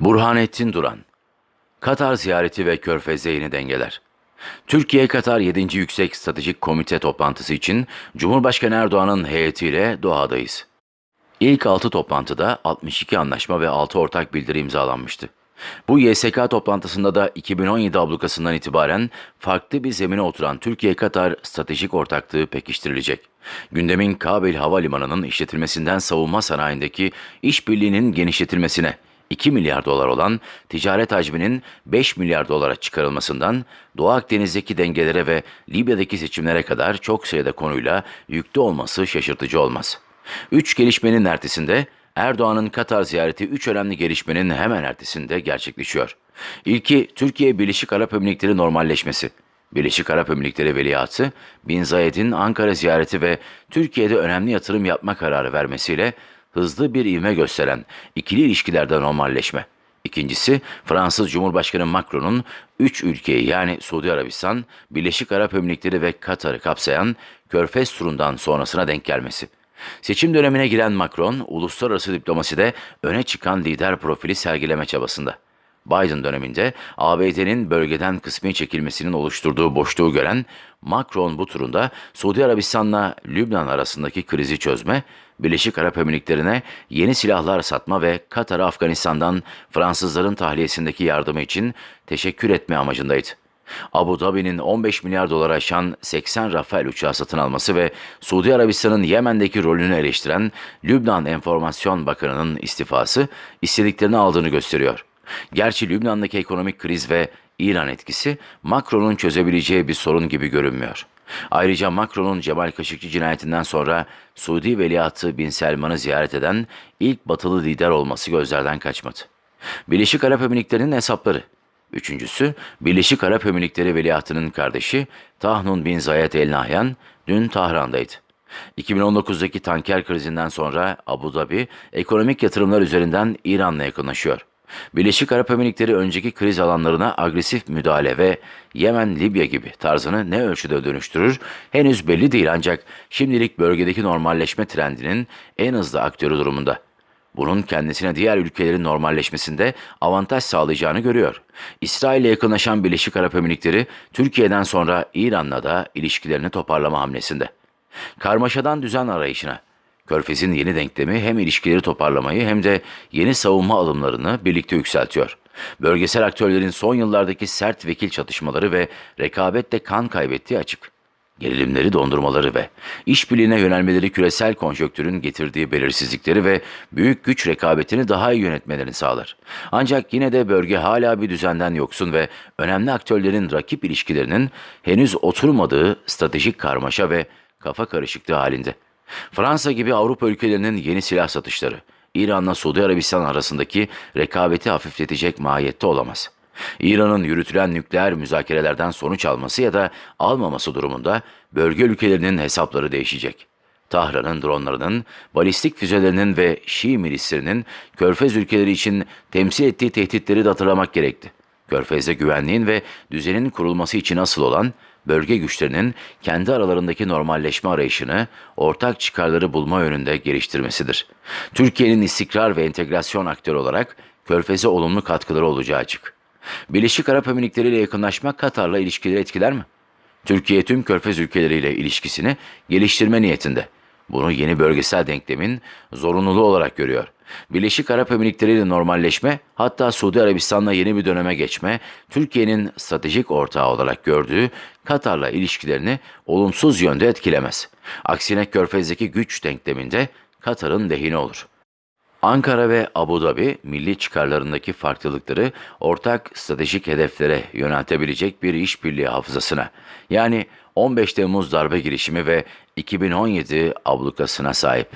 Burhanettin Duran Katar ziyareti ve Körfez'de yeni dengeler. Türkiye-Katar 7. Yüksek Stratejik Komite toplantısı için Cumhurbaşkanı Erdoğan'ın heyetiyle Doha'dayız. İlk 6 toplantıda 62 anlaşma ve 6 ortak bildiri imzalanmıştı. Bu YSK toplantısında da 2017 ablukasından itibaren farklı bir zemine oturan Türkiye-Katar stratejik ortaklığı pekiştirilecek. Gündemin Kabil Havalimanı'nın işletilmesinden savunma sanayindeki işbirliğinin genişletilmesine, 2 milyar dolar olan ticaret hacminin 5 milyar dolara çıkarılmasından Doğu Akdeniz'deki dengelere ve Libya'daki seçimlere kadar çok sayıda konuyla yüklü olması şaşırtıcı olmaz. Üç gelişmenin ertesinde Erdoğan'ın Katar ziyareti üç önemli gelişmenin hemen ertesinde gerçekleşiyor. İlki Türkiye Birleşik Arap Emirlikleri normalleşmesi. Birleşik Arap Emirlikleri Veliahtı, Bin Zayed'in Ankara ziyareti ve Türkiye'de önemli yatırım yapma kararı vermesiyle hızlı bir ivme gösteren ikili ilişkilerde normalleşme. İkincisi Fransız Cumhurbaşkanı Macron'un üç ülkeyi yani Suudi Arabistan, Birleşik Arap Emirlikleri ve Katar'ı kapsayan Körfez turundan sonrasına denk gelmesi. Seçim dönemine giren Macron, uluslararası diplomaside öne çıkan lider profili sergileme çabasında. Biden döneminde ABD'nin bölgeden kısmi çekilmesinin oluşturduğu boşluğu gören Macron bu turunda Suudi Arabistan'la Lübnan arasındaki krizi çözme, Birleşik Arap Emirlikleri'ne yeni silahlar satma ve Katar'a Afganistan'dan Fransızların tahliyesindeki yardımı için teşekkür etme amacındaydı. Abu Dhabi'nin 15 milyar dolar aşan 80 Rafael uçağı satın alması ve Suudi Arabistan'ın Yemen'deki rolünü eleştiren Lübnan Enformasyon Bakanı'nın istifası istediklerini aldığını gösteriyor. Gerçi Lübnan'daki ekonomik kriz ve İran etkisi Macron'un çözebileceği bir sorun gibi görünmüyor. Ayrıca Macron'un Cemal Kaşıkçı cinayetinden sonra Suudi Veliahtı Bin Selman'ı ziyaret eden ilk batılı lider olması gözlerden kaçmadı. Birleşik Arap Emirlikleri'nin hesapları Üçüncüsü, Birleşik Arap Emirlikleri Veliahtının kardeşi Tahnun bin Zayed El Nahyan dün Tahran'daydı. 2019'daki tanker krizinden sonra Abu Dhabi ekonomik yatırımlar üzerinden İran'la yakınlaşıyor. Birleşik Arap Emirlikleri önceki kriz alanlarına agresif müdahale ve Yemen, Libya gibi tarzını ne ölçüde dönüştürür henüz belli değil ancak şimdilik bölgedeki normalleşme trendinin en hızlı aktörü durumunda. Bunun kendisine diğer ülkelerin normalleşmesinde avantaj sağlayacağını görüyor. İsrail ile yakınlaşan Birleşik Arap Emirlikleri, Türkiye'den sonra İran'la da ilişkilerini toparlama hamlesinde. Karmaşadan düzen arayışına, Körfez'in yeni denklemi hem ilişkileri toparlamayı hem de yeni savunma alımlarını birlikte yükseltiyor. Bölgesel aktörlerin son yıllardaki sert vekil çatışmaları ve rekabetle kan kaybettiği açık gerilimleri dondurmaları ve işbirliğine yönelmeleri küresel konjonktürün getirdiği belirsizlikleri ve büyük güç rekabetini daha iyi yönetmelerini sağlar. Ancak yine de bölge hala bir düzenden yoksun ve önemli aktörlerin rakip ilişkilerinin henüz oturmadığı stratejik karmaşa ve kafa karışıklığı halinde. Fransa gibi Avrupa ülkelerinin yeni silah satışları, İran'la Suudi Arabistan arasındaki rekabeti hafifletecek mahiyette olamaz.'' İran'ın yürütülen nükleer müzakerelerden sonuç alması ya da almaması durumunda bölge ülkelerinin hesapları değişecek. Tahran'ın dronlarının, balistik füzelerinin ve Şii milislerinin Körfez ülkeleri için temsil ettiği tehditleri de hatırlamak gerekti. Körfez'de güvenliğin ve düzenin kurulması için asıl olan bölge güçlerinin kendi aralarındaki normalleşme arayışını, ortak çıkarları bulma yönünde geliştirmesidir. Türkiye'nin istikrar ve entegrasyon aktörü olarak Körfez'e olumlu katkıları olacağı açık. Birleşik Arap Emirlikleri ile yakınlaşma Katar'la ilişkileri etkiler mi? Türkiye tüm Körfez ülkeleriyle ilişkisini geliştirme niyetinde. Bunu yeni bölgesel denklemin zorunluluğu olarak görüyor. Birleşik Arap Emirlikleri ile normalleşme, hatta Suudi Arabistan'la yeni bir döneme geçme, Türkiye'nin stratejik ortağı olarak gördüğü Katar'la ilişkilerini olumsuz yönde etkilemez. Aksine Körfez'deki güç denkleminde Katar'ın lehine olur.'' Ankara ve Abu Dhabi milli çıkarlarındaki farklılıkları ortak stratejik hedeflere yöneltebilecek bir işbirliği hafızasına yani 15 Temmuz darbe girişimi ve 2017 ablukasına sahip.